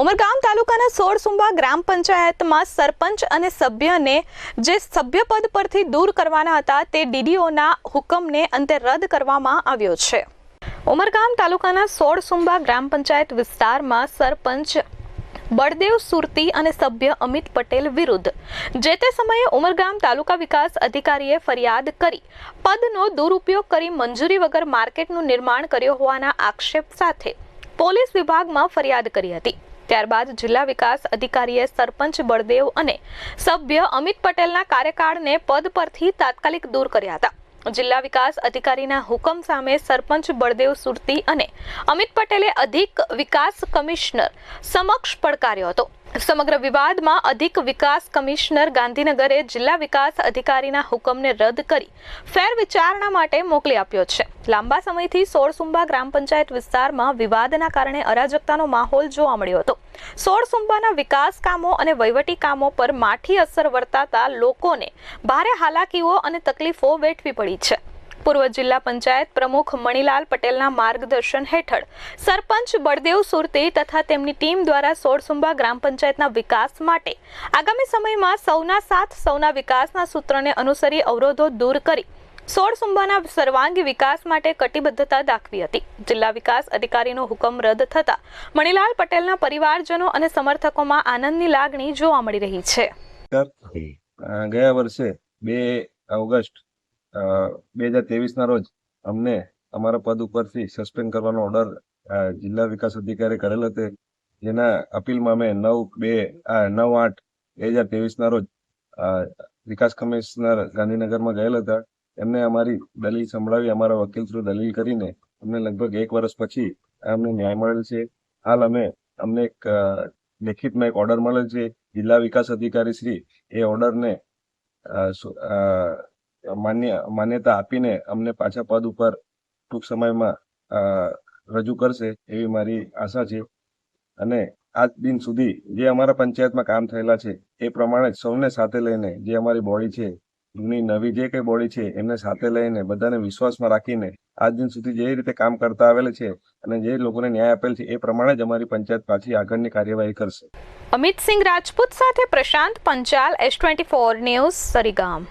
ઉમરગામ તાલુકાના સોળસુંબા ગ્રામ પંચાયતમાં સરપંચ અને સભ્યને જે સભ્યપદ પરથી દૂર કરવાના હતા તે ડીડીઓના હુકમને અંતે રદ કરવામાં આવ્યો છે. ઉમરગામ તાલુકાના સોળસુંબા ગ્રામ પંચાયત વિસ્તારમાં સરપંચ બળદેવ સુરતી અને સભ્ય અમિત પટેલ વિરુદ્ધ જે તે સમયે ઉમરગામ તાલુકા વિકાસ અધિકારીએ ફરિયાદ કરી. પદનો દુરુપયોગ કરી મંજૂરી વગર માર્કેટનું નિર્માણ કર્યો હોવાના આક્ષેપ સાથે પોલીસ વિભાગમાં ફરિયાદ કરી હતી. ત્યારબાદ જિલ્લા વિકાસ અધિકારીએ સરપંચ બળદેવ અને સભ્ય અમિત પટેલના કાર્યકાળને પદ પરથી તાત્કાલિક દૂર કર્યા હતા. જિલ્લા વિકાસ અધિકારીના હુકમ સામે સરપંચ બળદેવ સુરતી અને અમિત પટેલે અધિક વિકાસ કમિશનર સમક્ષ પડકાર્યો હતો. સમગ્ર વિવાદમાં અધિક વિકાસ કમિશનર ગાંધીનગરે જિલ્લા વિકાસ અધિકારીના હુકમને રદ કરી ફેર વિચારણા માટે મોકલી આપ્યો છે. લાંબા સમયથી સોળસુંબા ગ્રામ પંચાયત વિસ્તારમાં વિવાદના કારણે અરાજકતાનો માહોલ જોવા મળ્યો હતો. સોળસુંબાના વિકાસ કામો અને વહીવટી કામો પર માઠી અસર વર્તાતા લોકોને ભારે હાલાકીઓ અને તકલીફો વેઠવી પડી છે. પૂર્વ જિલ્લા પંચાયત પ્રમુખ મણિલાલ પટેલના માર્ગદર્શન હેઠળ સરપંચ બળદેવ સુરતી તથા તેમની ટીમ દ્વારા સોળસુંબા ગ્રામ પંચાયતના વિકાસ માટે આગામી સમયમાં સૌના સાથ, સૌના વિકાસના સૂત્રને અનુસરી અવરોધો દૂર કરી સોળસુંબાના સર્વાંગી વિકાસ માટે કટિબદ્ધતા દાખવી હતી. જિલ્લા વિકાસ અધિકારીનો હુકમ રદ થતા મણિલાલ પટેલના પરિવારજનો અને સમર્થકોમાં આનંદની લાગણી જોવા મળી રહી છે. ગયા વર્ષે બે ઓગસ્ટ બે હજાર તેવીસના રોજ અમને અમારા પદ ઉપરથી સસ્પેન્ડ કરવાનો ઓર્ડર જિલ્લા વિકાસ અધિકારી કરેલ હતો. જેના અપીલમાં અમે નવ, બે નવ, આઠ, બે હજાર તેવીસના રોજ વિકાસ કમિશનર ગાંધીનગરમાં ગયેલ હતા. એમને અમારી દલીલ સંભળાવી, અમારા વકીલ થ્રુ દલીલ કરીને અમને લગભગ એક વર્ષ પછી અમને ન્યાય મળેલ છે. હાલ અમે અમને એક લેખિતમાં એક ઓર્ડર મળેલ છે. જિલ્લા વિકાસ અધિકારી શ્રી એ ઓર્ડરને માન્ય, માન્યતા આપીને અમને પાછા પદ ઉપર ટૂંક સમયમાં રજૂ કરશે એવી મારી આશા છે. અને આજ દિન સુધી જે અમારા પંચાયતમાં કામ થયેલા છે એ પ્રમાણે સૌને સાથે લઈને જે અમારી બોડી છે જૂની નવી જે કંઈ બોડી છે, એમને સાથે લઈને બધાને વિશ્વાસમાં રાખીને આજ દિન સુધી જે રીતે કામ કરતા આવેલ છે અને જે લોકોને ન્યાય આપેલ છે, એ પ્રમાણે જ અમારી પંચાયત પાછી આગળની કાર્યવાહી કરશે. અમિત સિંહ રાજપૂત સાથે Prashant Panchal, S twenty four news, Sarigam.